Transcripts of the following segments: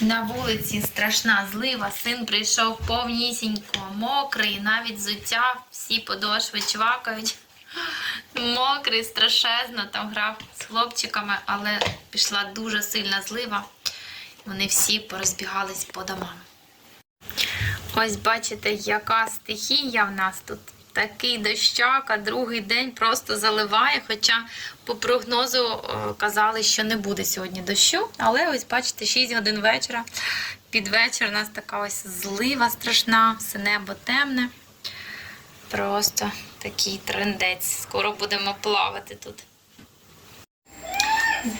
На вулиці страшна злива, син прийшов повнісінько, мокрий, навіть взуття, всі подошви чвакають. Мокрий, страшезно там грав з хлопчиками, але пішла дуже сильна злива. Вони всі порозбігались по домам. Ось бачите, яка стихія в нас тут. Такий дощак, а другий день просто заливає. Хоча по прогнозу е, казали, що не буде сьогодні дощу. Але ось бачите, 6 годин вечора. Під вечір у нас така ось злива страшна, все небо темне. Просто такий трендець. Скоро будемо плавати тут.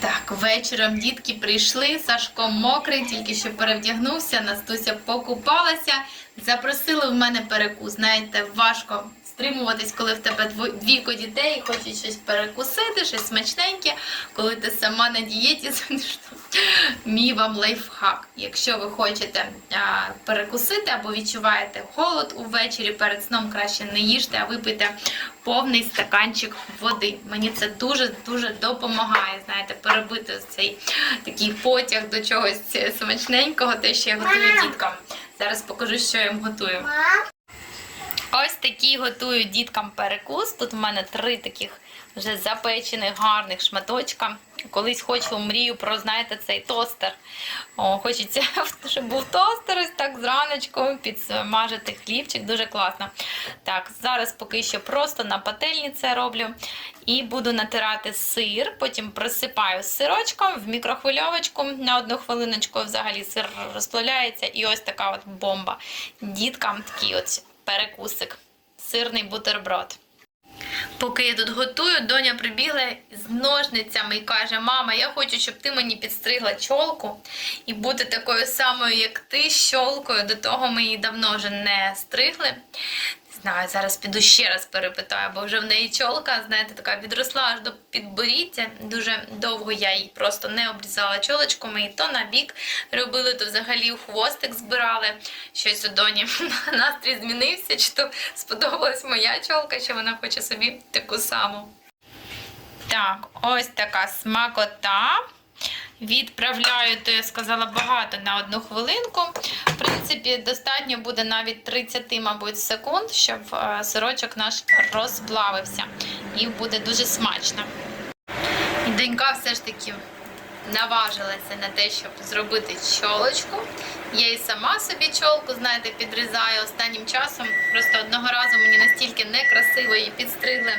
Так, вечором дітки прийшли, Сашко мокрий, тільки що перевдягнувся, Настуся покупалася, запросили в мене перекус. Знаєте, важко стримуватись, коли в тебе двійко дітей, і хочуть щось перекусити, щось смачненьке, коли ти сама на дієті. Мій вам лайфхак. Якщо ви хочете перекусити або відчуваєте холод увечері перед сном, краще не їжте, а випийте повний стаканчик води. Мені це дуже дуже допомагає, знаєте, перебити цей такий потяг до чогось смачненького, те, що я готую діткам. Зараз покажу, що я їм готую. Ось такий готую діткам перекус. Тут в мене три таких вже запечених гарних шматочка. Колись хочу мрію про, знаєте, цей тостер. О, хочеться, щоб був тостер, ось так зраночку підсмажити хлібчик, дуже класно. Так, зараз поки що просто на пательні це роблю. І буду натирати сир, потім присипаю сирочком в мікрохвильовочку на одну хвилиночку. Взагалі сир розплавляється. І ось така от бомба. Діткам такий от перекусик. Сирний бутерброд. Поки я тут готую, доня прибігла з ножницями і каже: Мама, я хочу, щоб ти мені підстригла чолку і бути такою самою, як ти, щолкою. До того ми її давно вже не стригли. Знаю, зараз піду ще раз перепитаю, бо вже в неї чолка, знаєте, така відросла аж до підборіддя. Дуже довго я їй просто не обрізала чолочку. Ми її то на бік робили, то взагалі хвостик збирали. Щось у доні настрій змінився, чи то сподобалась моя чолка, що вона хоче собі таку саму. Так, ось така смакота. Відправляю, то я сказала багато на одну хвилинку. В принципі, достатньо буде навіть 30, мабуть, секунд, щоб е, сирочок наш розплавився. І буде дуже смачно. І донька все ж таки наважилася на те, щоб зробити чолочку. Я і сама собі чолку, знаєте, підрізаю останнім часом. Просто одного разу мені настільки некрасиво її підстригли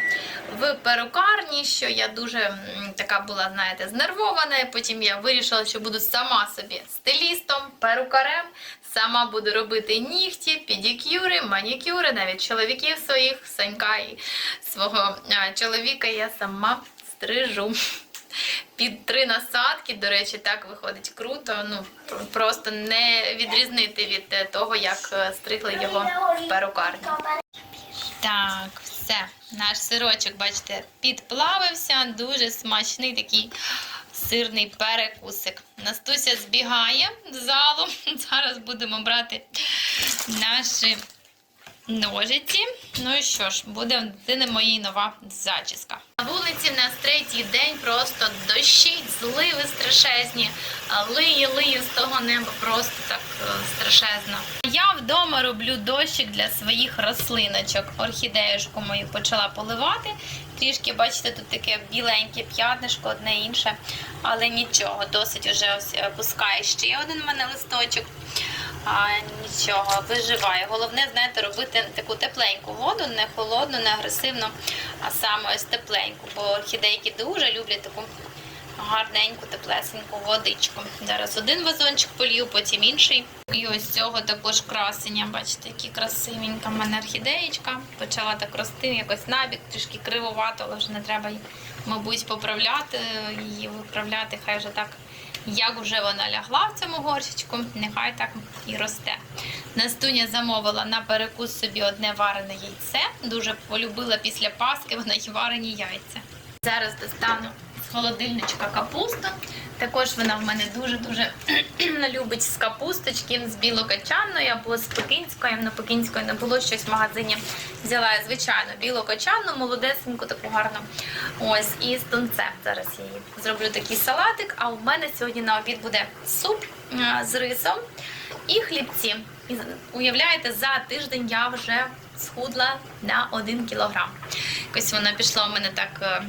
в перукарні, що я дуже така була, знаєте, знервована. Потім я вирішила, що буду сама собі стилістом, перукарем. Сама буду робити нігті, педикюри, манікюри, навіть чоловіків своїх, Санька і свого чоловіка я сама стрижу. Під три насадки, до речі, так виходить круто. Ну просто не відрізнити від е, того, як е, стригли його в перукарні. Так, все. Наш сирочок, бачите, підплавився. Дуже смачний такий сирний перекусик. Настуся збігає з залу. Зараз будемо брати наші ножиці. Ну і що ж, буде в дитини моїй нова зачіска. На вулиці в нас третій день просто дощить, зливи страшезні, лиє, лиє з того неба просто так е, страшезно. Я вдома роблю дощик для своїх рослиночок. Орхідеюшку мою почала поливати. Трішки, бачите, тут таке біленьке п'ятнишко, одне інше, але нічого, досить уже ось е, пускає ще один в мене листочок. А, нічого, виживає. Головне, знаєте, робити таку тепленьку воду, не холодну, не агресивну, а саме ось тепленьку. Бо орхідейки дуже люблять таку гарненьку, теплесеньку водичку. Зараз один вазончик полью, потім інший. І ось цього також красення. Бачите, які красивенька в мене орхідеєчка. Почала так рости, якось набік, трішки кривовато, але вже не треба, мабуть, поправляти, її виправляти. Хай вже так як уже вона лягла в цьому горщичку, нехай так і росте. Настуня замовила на перекус собі одне варене яйце. Дуже полюбила після Паски вона й варені яйця. Зараз достану з холодильничка капусту. Також вона в мене дуже-дуже любить з капусточки, з білокачанної або з пекінської. На пекінської не було щось в магазині. Взяла я звичайно білу кочанну, молодесеньку, таку гарну. Ось, і з тунцем. Зараз я її зроблю такий салатик. А у мене сьогодні на обід буде суп з рисом і хлібці. І уявляєте, за тиждень я вже схудла на 1 кілограм. Якось воно пішло у мене так.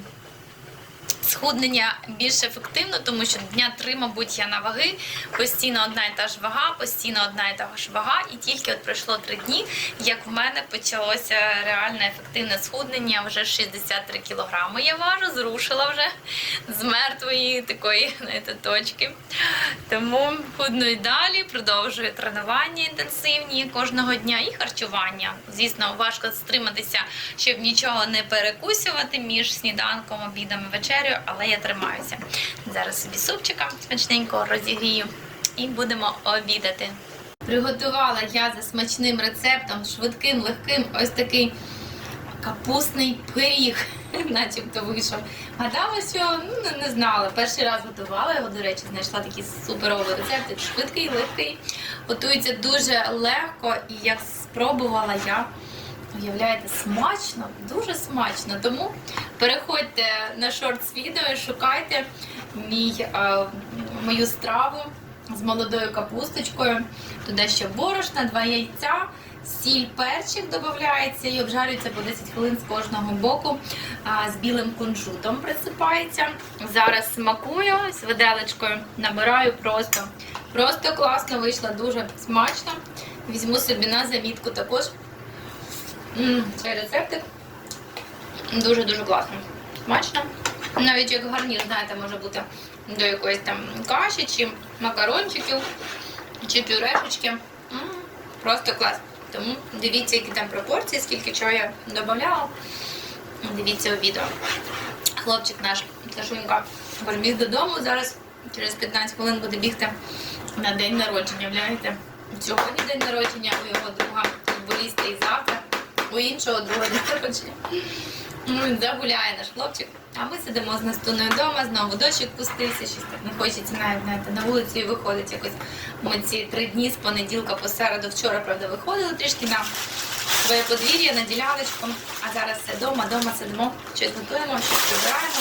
Схуднення більш ефективно, тому що дня три, мабуть, я на ваги, постійно одна і та ж вага, постійно одна і та ж вага, і тільки от пройшло три дні, як в мене почалося реальне ефективне схуднення. Вже 63 кілограми я важу, зрушила вже з мертвої такої знаєте, точки. Тому худну і далі, продовжую тренування інтенсивні кожного дня і харчування. Звісно, важко стриматися, щоб нічого не перекусювати між сніданком, обідом і вечерею, але я тримаюся. Зараз собі супчика смачненького розігрію і будемо обідати. Приготувала я за смачним рецептом, швидким, легким, ось такий капустний пиріг, начебто вийшов. Гадала, що ну не, знала. Перший раз готувала його, до речі, знайшла такий суперовий рецепт. Швидкий, легкий. Готується дуже легко, і як спробувала я. Уявляєте, смачно, дуже смачно. Тому переходьте на шортс відео і шукайте мій, е, мою страву з молодою капусточкою. Туди ще борошна, два яйця, сіль, перчик додається і обжарюється по 10 хвилин з кожного боку. А, з білим кунжутом присипається. Зараз смакую з виделечкою, набираю просто. Просто класно вийшло, дуже смачно. Візьму собі на замітку також. Цей рецептик дуже-дуже класно. Смачно. Навіть як гарнір, знаєте, може бути до якоїсь там каші, чи макарончиків, чи пюрешечки. Просто клас. Тому дивіться, які там пропорції, скільки чого я додавала. Дивіться у відео. Хлопчик наш, Сашунька, прибіг додому. Зараз через 15 хвилин буде бігти на день народження. Уявляєте? Сьогодні день народження у його друга футболіста і завтра у іншого друга день народження. Загуляє наш хлопчик. А ми сидимо з Настуною вдома, знову дощик пустився, щось так не хочеться навіть знаєте, на вулицю і виходить якось. Ми ці три дні з понеділка по середу, вчора, правда, виходили трішки на своє подвір'я, на діляночку. А зараз все вдома, вдома сидимо, щось готуємо, щось прибираємо,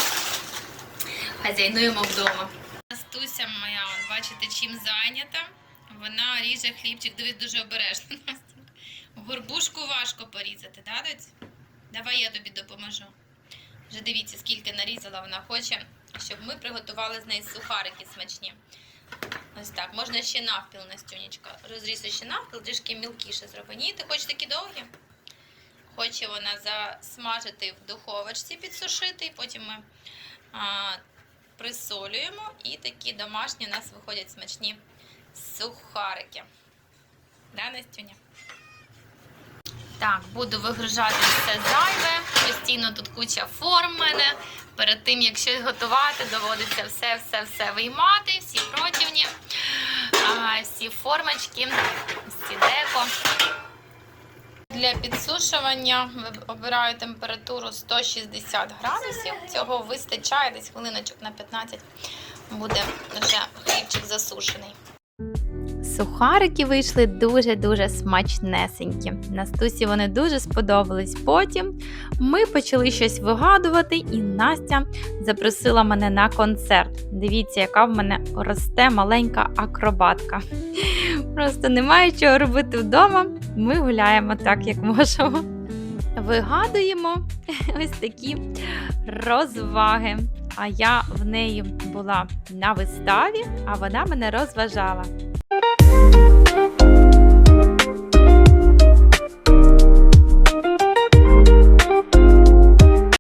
хазяйнуємо вдома. Настуся моя, от, бачите, чим зайнята. Вона ріже хлібчик, дивись дуже обережно. Горбушку важко порізати, да, доць? Давай я тобі допоможу. Вже дивіться, скільки нарізала вона хоче, щоб ми приготували з неї сухарики смачні. Ось так. Можна ще навпіл, Настюнечка. Розрізати ще навпіл, трішки мілкіше зроби. Ні, ти хочеш такі довгі? Хоче вона засмажити в духовочці, підсушити, і потім ми а, присолюємо. І такі домашні у нас виходять смачні сухарики. Да, Настюня? Так, буду вигружати все зайве. Постійно тут куча форм мене. Перед тим, як щось готувати, доводиться все-все-все виймати, всі противні, а, всі формочки, всі деко. Для підсушування обираю температуру 160 градусів. Цього вистачає десь хвилиночок на 15 буде вже хлібчик засушений. Сухарики вийшли дуже-дуже смачнесенькі. Настусі вони дуже сподобались. Потім ми почали щось вигадувати, і Настя запросила мене на концерт. Дивіться, яка в мене росте маленька акробатка. Просто немає чого робити вдома. Ми гуляємо так, як можемо. Вигадуємо ось такі розваги. А я в неї була на виставі, а вона мене розважала. thank you